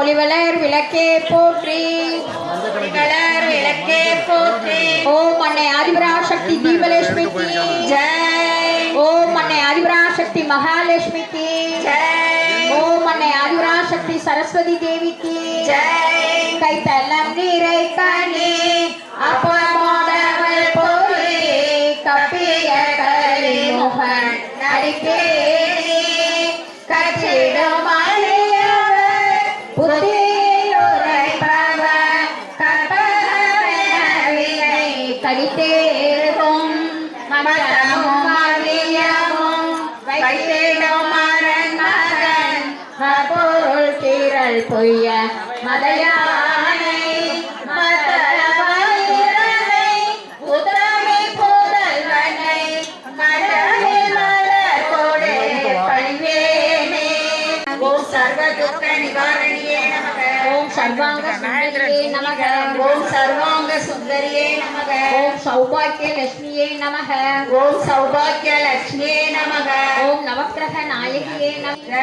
ஒளிவளர் விளக்கே போற்றி. ஒளிவளர் விளக்கே போற்றி. ஓம் அன்னை ஆதிபரா சக்தி தீபலட்சுமிக்கு ஜெய். ஓம் அன்னை ஆதிபரா சக்தி மகாலட்சுமிக்கு ஜெய். ஓம் அன்னை ஆதிபரா சக்தி சரஸ்வதி தேவிக்கு ஜெய். கைத்தலம் நீரை கணி நிவாரணியே நமக. ஓம் சர்வாங்க சுந்தரியே நமக. ஓம் சர்வாங்க சுந்தரியே நமக. ஓம் சௌபாக்கிய லட்சுமியே நமக. ஓம் சௌபாக்கிய லட்சுமியே நமக. ஓம் நவக்கிரக நாயகியே நமக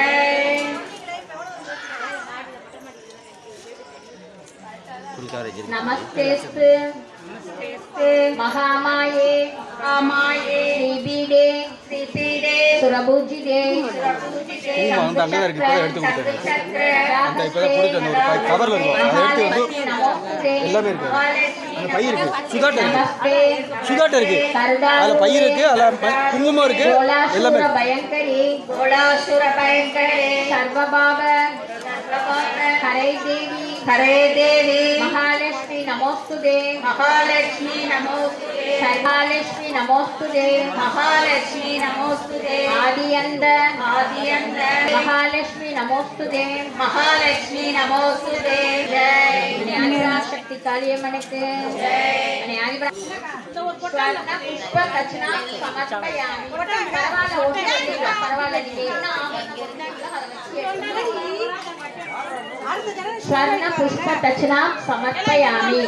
ஜெய் நமஸ்தேஸ்து மகாமாயே. ராமாயே ஸ்ரீபீடே. சிசிடே சுரபூஜிதே. பூமா வந்து அங்கே இருக்கு இப்போ எடுத்து கொடுத்தேன். அந்த இப்போ தான் கொடுத்து அந்த ஒரு பை கவரில் இருக்கும் அதை எடுத்து வந்து எல்லாமே இருக்கு. அந்த பை இருக்கு. சுதாட்ட இருக்கு. நமஸ்தே. சுதாட்ட இருக்கு. அதில் பை இருக்கு. அதில் ப- குங்குமம் இருக்கு. எல்லாமே இருக்கு. பயங்கரி. கோலாசுர பயங்கரே. சர்வபாவ சர்வபாவ ஹரை தேவி. ஹரே தேவி மகாலட்சுமி நமோஸ்துதே மகாலட்சுமி நமோஸ்துதே சர்வாலட்சுமி நமோஸ்துதே மகாலட்சுமி நமோஸ்துதே ஆதியந்த ஆதியந்த மகாலட்சுமி நமோஸ்துதே மகாலட்சுமி நமோஸ்துதே ஞானசக்தி காளியம்மனுக்கு புஷ்ப தட்சிணா சமர்ப்பயாமி பரவாயில்ல பரவாயில்ல நீங்க என்ன ஆபரணம் ஸ்வர்ண புஷ்ப தட்சிணாம் சமர்ப்பயாமி.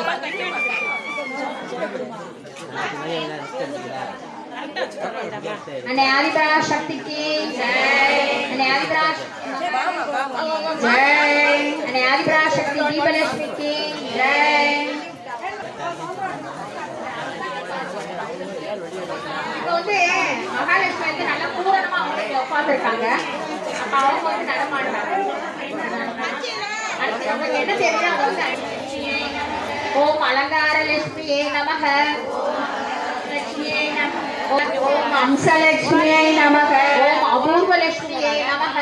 அன்னை ஆதிபரா சக்திக்கு அன்னை ஆதிபரா ஜெய் அன்னை ஆதிபரா சக்தி தீபலட்சுமிக்கு ஜெய். இப்போ வந்து மகாலட்சுமி வந்து நல்லா பூரணமா அவங்க உட்காந்துருக்காங்க அப்ப அவங்க வந்து நடமாடுறாங்க. ஓம் அலங்கார லட்சுமியே நமக லட்சுமியே நமக ஓம் ஓம் அம்சலட்சுமியை நமக ஓம் அபூர்வ லட்சுமியே நமக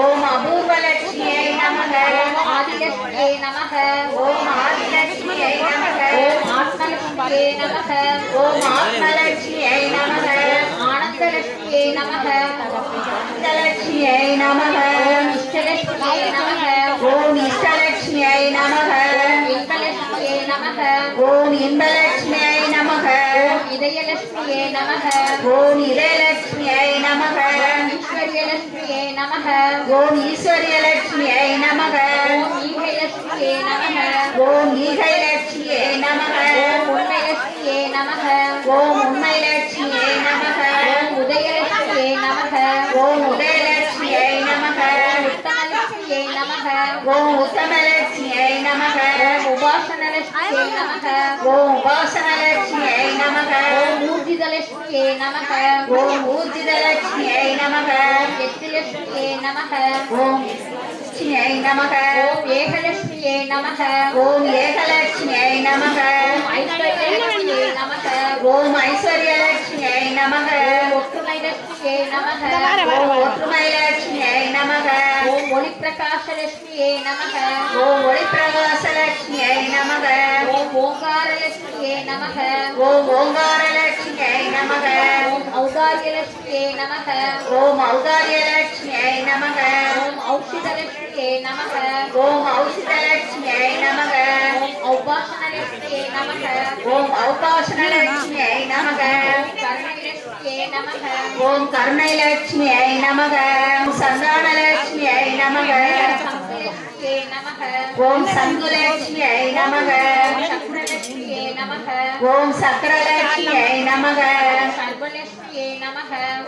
ஓம் அபூர்வலட்சுமியை நமக ஓம் ஆதிலட்சுமியே நமக ஓம் ஆதிலட்சுமியை நமக ஓம் ஆத்மலட்சுமியே நமக ஓம் ஆத்மலட்சுமியை நமக ஆனந்தலட்சுமியே நமக லட்சுமியை நமக ஓம் இஷ்டலட்சுமியே நமக. ஓம் இஷ்டலட்சுமியை நமக. ஓம் இன்பலட்சுமியை நமக. இதயலட்சுமியே நமக. ஓம் இதயலட்சுமியை நமக. ஈஸ்வரியலட்சுமியே நமக. ஓம் ஈஸ்வரியலட்சுமியை நமக ஓம் ஈகைலட்சுமியே நமக ஓம் ஈகைலட்சுமியை நமக ஓம் உண்மைலட்சுமியே நமக ஓம் உண்மைலட்சுமியை நமக ஓம் உதயலட்சுமியே நமக ஓம் உதயலட்சுமியை நமக ஓம் உத்தமலட்சுமியே நமக ஓம் உத்தமலட்சுமியை நமக ஓம் உபாசனலட்சுமியே நமக ஓம் உபாசனலட்சுமியை நமக ஓம் ஊர்ஜிதலட்சுமியே நமக ஓம் ஊர்ஜிதலட்சுமியை நமக ஓம் எத்திலட்சுமியே நமக ஓம் லட்சுமியை நமக ஓம் ஏகலட்சுமியே நமக ஓம் ஏகலட்சுமியை நமக ஓம் ஐஸ்வர்யலட்சுமியே நமக ஓம் ஐஸ்வர்யலட்சுமியை நமக ஓம் ஒற்றுமை லட்சுமியே நமக ஓம் ஒற்றுமை லட்சுமியை நமக ஓம் ஒளிப்பிரகாச லட்சுமியே நமக ஓம் ஒளிப்பிரகாச லட்சுமியை நமக ஓம் ஓங்கார லட்சுமியே நமக ஓம் ஓங்கார லட்சுமியை நமக ஓம் ஔதாரிய லட்சுமியே நமக ஓம் ஔதாரிய லட்சுமியை நமக ஓம் ஔஷித லட்சுமியே நமக ஓம் ஔஷித லட்சுமியை நமக ஓம் ஔபாசன லட்சுமியே நமக ஓம் ஔபாசன லட்சுமியை நமக ஓம் சங்குலட்சுமியை நமக. ஓம் சக்கரலட்சுமியை நமக.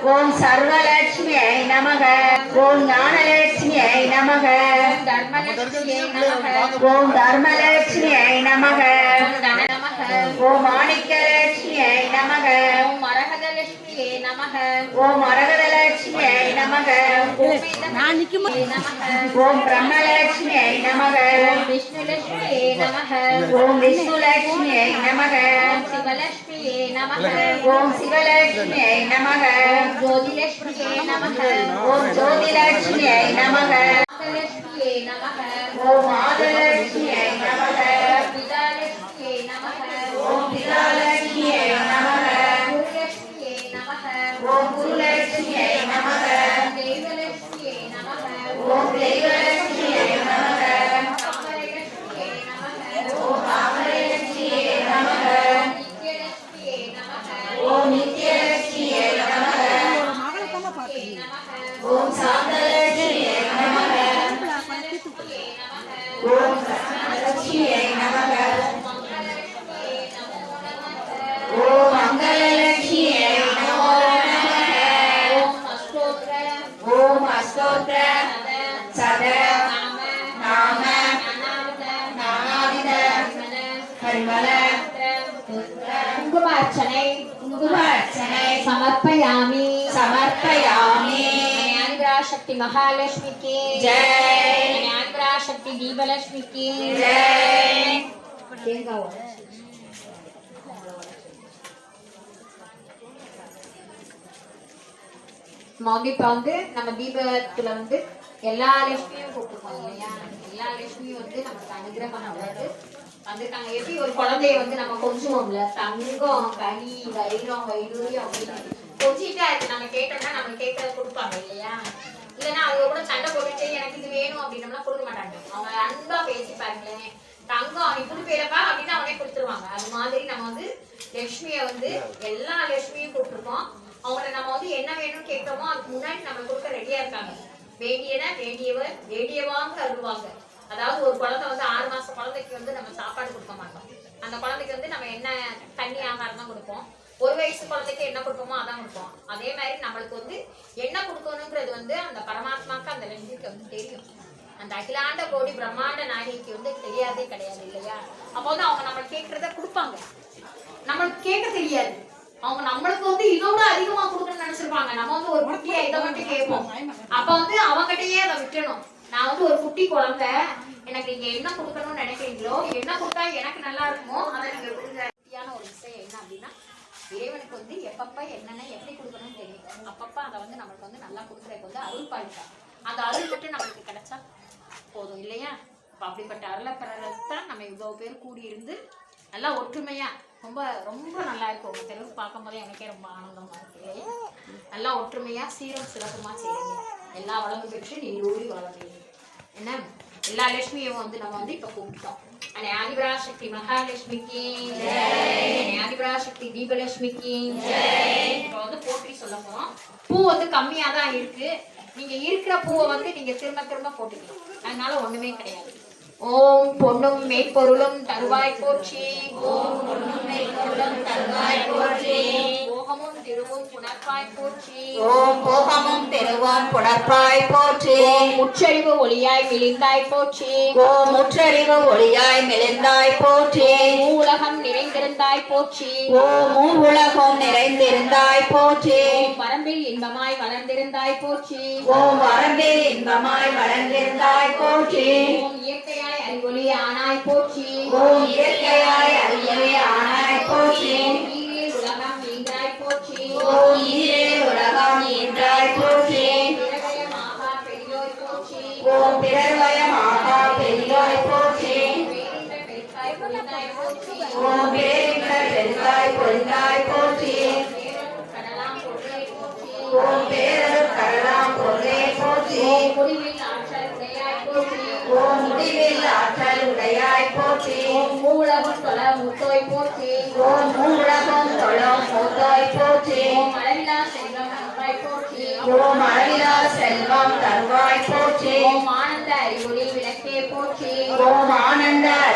ஓம் சர்வலட்சுமியை நமக. ஓம் ஞானலட்சுமியை நமக. ஓம் தர்மலட்சுமியே நமக. ஓம் தர்மலட்சுமியை நமக ஓம் தன நமக ஓம் மாணிக்கலட்சுமியை நமக ஓம் ஓம் மரகதலட்சுமியை நமக. நான் நிக்குமா? ஓம் பிரம்மலட்சுமியை நமக. ஓம் விஷ்ணுலட்சுமியே நமக. ஓம் விஷ்ணுலட்சுமியை நமக. ஓம் சிவலட்சுமியே நமக. ஓம் சிவலட்சுமியை நமக. ஓம் ஜோதிலட்சுமியே நமக. ஓம் நமக. லட்சுமியே நமக. ஓம் பரிமள குங்கும அர்ச்சனை குங்கும அர்ச்சனை சமர்ப்பயாமி. சமர்ப்பயாமி. ஞானபராசக்தி மகாலட்சுமிக்கு. ஜெய். ஞானபராசக்தி தீபலட்சுமிக்கு. ஜெய். தேங்காய் வந்து இப்ப வந்து நம்ம தீபத்துல வந்து எல்லா லட்சுமியும் கூப்பிட்டுருக்கோம் இல்லையா? எல்லா லட்சுமியும் வந்து நமக்கு அனுகிரகம் வந்து வந்திருக்காங்க எப்படி ஒரு குழந்தைய வந்து நம்ம கொஞ்சுவோம்ல தங்கம் கனி வைரம் வைடூரியம் அப்படின்னு கொஞ்சிட்டா இருக்கு நம்ம கேட்டோம்னா நம்ம கேட்கறத கொடுப்பாங்க இல்லையா? இல்லைன்னா அவங்க கூட சண்டை போட்டுட்டு எனக்கு இது வேணும் அப்படின்னம்னா கொடுக்க மாட்டாங்க. அவங்க அன்பா பேசி பாருங்களேன். தங்கம் நீ புது பேரப்பா அப்படின்னு அவனே கொடுத்துருவாங்க. அது மாதிரி நம்ம வந்து லக்ஷ்மியை வந்து எல்லா லட்சுமியும் கொடுத்துருக்கோம். அவங்கள நம்ம வந்து என்ன வேணும்னு கேட்கிறோமோ அதுக்கு முன்னாடி நம்ம கொடுக்க ரெடியா இருக்காங்க. வேண்டியன வேண்டியவர் வேண்டியவாங்க அருவாங்க அதாவது ஒரு குழந்தை வந்து ஆறு மாச குழந்தைக்கு வந்து நம்ம சாப்பாடு கொடுக்க மாட்டோம். அந்த குழந்தைக்கு வந்து நம்ம என்ன தண்ணி ஆகாரம் தான் கொடுப்போம். ஒரு வயசு குழந்தைக்கு என்ன கொடுப்போமோ அதான் கொடுப்போம். அதே மாதிரி நம்மளுக்கு வந்து என்ன கொடுக்கணுங்கிறது வந்து அந்த பரமாத்மாக்கு அந்த லட்சுமிக்கு வந்து தெரியும். அந்த அகிலாண்ட கோடி பிரம்மாண்ட நாயகிக்கு வந்து தெரியாதே கிடையாது இல்லையா? அப்போ வந்து அவங்க நம்ம கேட்கறத கொடுப்பாங்க. நம்மளுக்கு கேட்க தெரியாது. அவங்க நம்மளுக்கு வந்து இதோட அதிகமா கொடுக்கணும்னு நினைச்சிருப்பாங்க. நம்ம வந்து ஒரு குட்டியா இதை மட்டும் கேட்போம். அப்ப வந்து அவங்ககிட்டயே அதை விட்டணும் நான் வந்து ஒரு குட்டி குழந்தை. எனக்கு நீங்க என்ன கொடுக்கணும்னு நினைக்கிறீங்களோ என்ன கொடுத்தா எனக்கு நல்லா இருக்குமோ அதை நீங்க கொடுங்க. ஒரு விஷயம் என்ன அப்படின்னா இறைவனுக்கு வந்து எப்பப்ப என்னென்ன எப்படி கொடுக்கணும்னு தெரியும். அப்பப்ப அதை வந்து நம்மளுக்கு வந்து நல்லா கொடுக்குறதுக்கு வந்து அருள் பாலிப்பா அந்த அருள் மட்டும் நம்மளுக்கு கிடைச்சா போதும் இல்லையா? அப்படிப்பட்ட அருளை தான் நம்ம இவ்வளவு பேர் கூடி இருந்து நல்லா ஒற்றுமையா ரொம்ப ரொம்ப நல்லா இருக்கும். உங்க தெருவு பார்க்கும் போதே எனக்கே ரொம்ப ஆனந்தமா இருக்கு நல்லா ஒற்றுமையா சீரும் சிறப்புமா செய்யுங்க. எல்லா வளமும் பெற்று ஊறி வளர்ந்தீங்க என்ன? எல்லா லட்சுமியும் வந்து நம்ம வந்து இப்ப கூப்பிட்டோம். அண்ட் ஆதிபராசக்தி மகாலட்சுமிக்கு. ஆதிபராசக்தி தீபலட்சுமிக்கு. இப்போ வந்து போற்றி சொல்ல போறோம். பூ வந்து கம்மியா தான் இருக்கு. நீங்க இருக்கிற பூவை வந்து நீங்க திரும்ப திரும்ப போட்டுக்கலாம் அதனால ஒண்ணுமே கிடையாது. ஓம் பொண்ணும் மெய்ப்பொருளும் தருவாய் போற்றி. ஓம் பொண்ணும் மெய்ப்பொருளும் ஓம் போகமும் தெருவோம் புணர்ப்பாய் போற்றி. ஓம் முச்சரிவு ஒளியாய் மிளிந்தாய் போற்றி. ஓம் முற்றறிவு ஒளியாய் மெலிந்தாய் போற்றி. உலகம் நிறைந்திருந்தாய் போற்றி. ஓம் மூவுலகம் நிறைந்திருந்தாய் போற்றி. வரம்பில் இன்பமாய் வளர்ந்திருந்தாய் போற்றி. ஓம் வரம்பில் இன்பமாய் வளர்ந்திருந்தாய் போற்றி. ஓம் இயற்கையாய் அறிவொளி ஆனாய் போற்றி. ஓம் இயற்கையாய் அறியவே ஆனாய் போற்றி. பொருந்தாய் போற்றி. ஓம் பேரருள் கடலாம் பொருளே போற்றி. ஓம் முடிவில் ஆற்றல் உடையாய் போற்றி. ஓம் மூலகம் தொல முத்தோய் போற்றி ஓம் மூலகம் தொழும் மூத்தாய் போற்றி. ஓம் அளவிலா செல்வம் நன்றாய் போற்றி ஓம் அளவிலா செல்வம் தருவாய் போற்றி. ஓம் ஆனந்த அறிவொளி விளக்கே போற்றி. ஓம்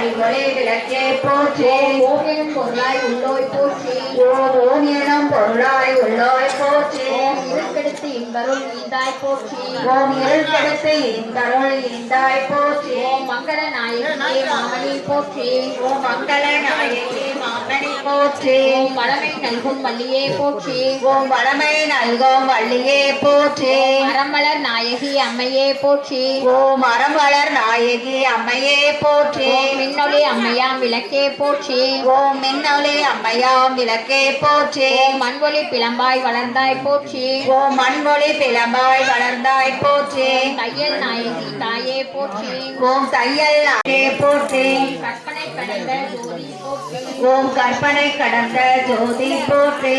அறிவொளி விளக்கே போற்றி. ஓம் எனும் பொருளாய் உள்ளோய் போற்றி. ஓம் ஓம் எனும் பொருளாய் உள்ளாய் போற்றி. ஓம் இருக்கெடுத்து இன்ப இன்பருள் ஈந்தாய் போற்றி. ஓம் இருள் கெடுத்து இன்பருள் ஈந்தாய் போற்றி. ஓம் மங்கள நாயகியே மாமணி போற்றி. ஓம் மங்கள நாயகி போற்றி ஓம் வளமை நல்கும் வள்ளியே போற்றி ஓம் வளமை நல்கோம் வள்ளியே போற்றி மரமலர் நாயகி அம்மையே போற்றி ஓம் மரம் வளர் நாயகி அம்மையே போற்றி மின்னொளி அம்மையாம் விளக்கே போற்றி ஓம் மின்னொளி அம்மையாம் விளக்கே போற்றி மண்வொளி பிளம்பாய் வளர்ந்தாய் போற்றி ஓம் மண்மொழி பிளம்பாய் வளர்ந்தாய் போற்றி தையல் நாயகி தாயே போற்றி ஓம் தையல் நாயகே போற்றி கற்பனை கடந்த ஜோதி போற்றி ஓம் கற்பனை கடந்த ஜோதி போற்றி.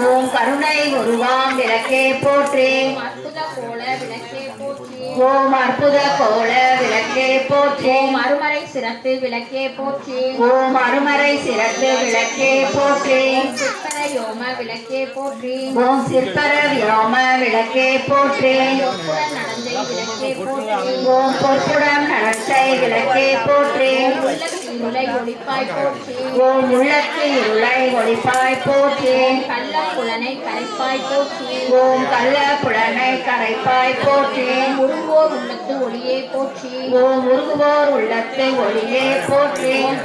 ஓம் கருணை உருவாம் விளக்கே போற்றி. ஓம் அற்புத கோல விளக்கே போற்றி. அற்புத கோல விளக்கே போற்றி. ஓம் அருமறை சிறப்பு விளக்கே போற்றி. யோம விளக்கே போற்றி. ஓம் சிற்பர வியோம விளக்கே போற்றி. நடந்தை ஓம் பொற்புடம் நடத்தை விளக்கே போற்றி. இருளை ஒளிப்பாய் போற்றி ஓம் உள்ளத்து இருளை ஒளிப்பாய் போற்றி கள்ளம் புலனை கரைப்பாய் போற்றி ஓம் கள்ள புலனை கரைப்பாய் போற்றி உருவோர் உள்ளத்து ஒளியே போற்றி ஓம் உருகுவோர் உள்ளத்து ஒளியே போற்றி ஓம்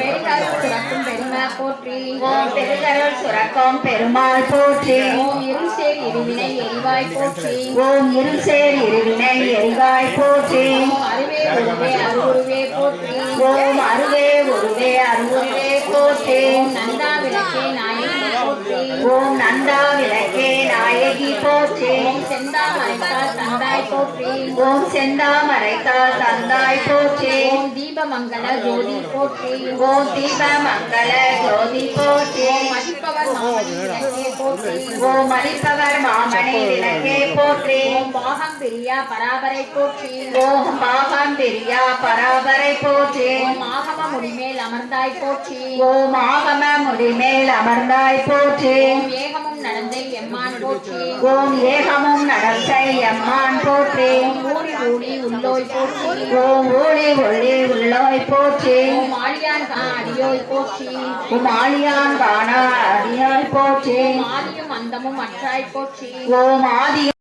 போற்றி ஓம் பெருகருள் சுரக்கும் பெருமாள் போற்றி ஓம் இருள் சேர் இருவினை எரிவாய் போற்றி ஓம் இருசேர் இருவினை எரிவாய் போற்றி அருவே அருவுருவே போற்றி ஓம் அருவே அருவுருவே போற்றி நந்தா விளக்கே நாயகி போற்றி ஓம் நந்தா விளக்கே நாயகி போற்றி செந்தா ஓம் செந்தாமரைத்தால் தந்தாய் போற்றி. ஓம் தீபமங்கல ஜோதி போற்றி. ஓம் தீப மங்கள ஜோதி போற்றி. ஓம் மதிப்பவர் மாமணி விளக்கே போற்றி. ஓம் பாகம் பிரியா பராபரை போற்றி. ஓம் பாகம் பிரியா பராபரை போற்றி. ஓம் ஆகம முடிமேல் அமர்ந்தாய் போற்றி. ஓம் ஆகம முடிமேல் அமர்ந்தாய் போற்றி. ஏகமும் ஓம் ஏகமும் நடத்தை எம்மான் போற்றி. உள்ளோய் போற்றி. ஓம் ஊழி ஒளி உள்ளோய் போற்றி. ஆழியான் அடியோய் போற்றி. உம் ஆழியான் காணா அடியாய் போற்றி. ஓம் ஆதியும் அந்தமும் அற்றாய் போற்றி. ஓம் ஆதி